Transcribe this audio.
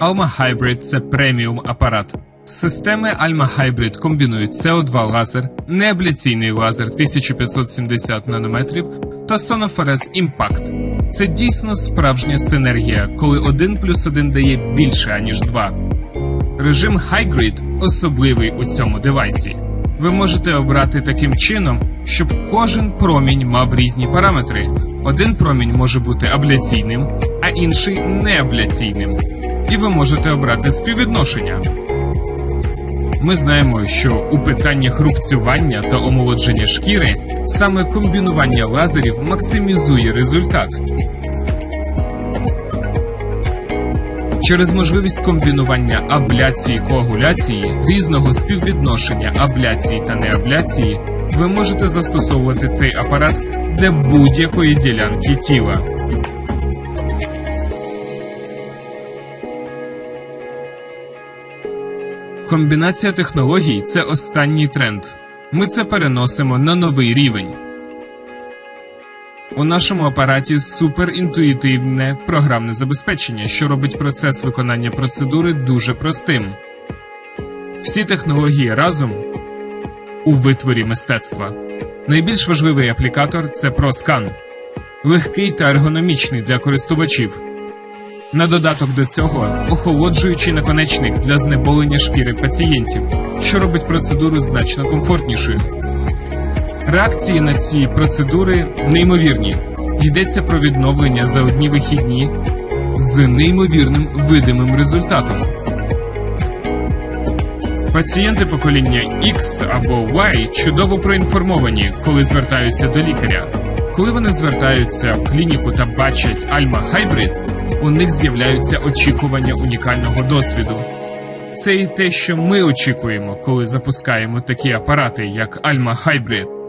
Alma Hybrid це преміум апарат. Системи Alma Hybrid комбінують CO2 лазер, неабляційний лазер 1570 нанометрів та Sonofares Impact. Це дійсно справжня синергія, коли 1 плюс 1 дає більше, аніж 2. Режим High особливий у цьому девайсі. Ви можете обрати таким чином, щоб кожен промінь мав різні параметри. Один промінь може бути абляційним, а інший неабляційним. І ви можете обрати співвідношення. Ми знаємо, що у питаннях рубцювання та омолодження шкіри саме комбінування лазерів максимізує результат. Через можливість комбінування абляції коагуляції, різного співвідношення абляції та неабляції, ви можете застосовувати цей апарат для будь-якої ділянки тіла. Комбінація технологій це останній тренд. Ми це переносимо на новий рівень. У нашому апараті суперінтуїтивне програмне забезпечення, що робить процес виконання процедури дуже простим. Всі технології разом у витворі мистецтва. Найбільш важливий аплікатор це ProScan. легкий та ергономічний для користувачів. На додаток до цього охолоджуючий наконечник для знеболення шкіри пацієнтів, що робить процедуру значно комфортнішою. Реакції на ці процедури неймовірні. Йдеться про відновлення за одні вихідні з неймовірним видимим результатом. Пацієнти покоління X або Y чудово проінформовані, коли звертаються до лікаря. Коли вони звертаються в клініку та бачать Alma Hybrid, у них з'являються очікування унікального досвіду. Це і те, що ми очікуємо, коли запускаємо такі апарати, як Alma Hybrid.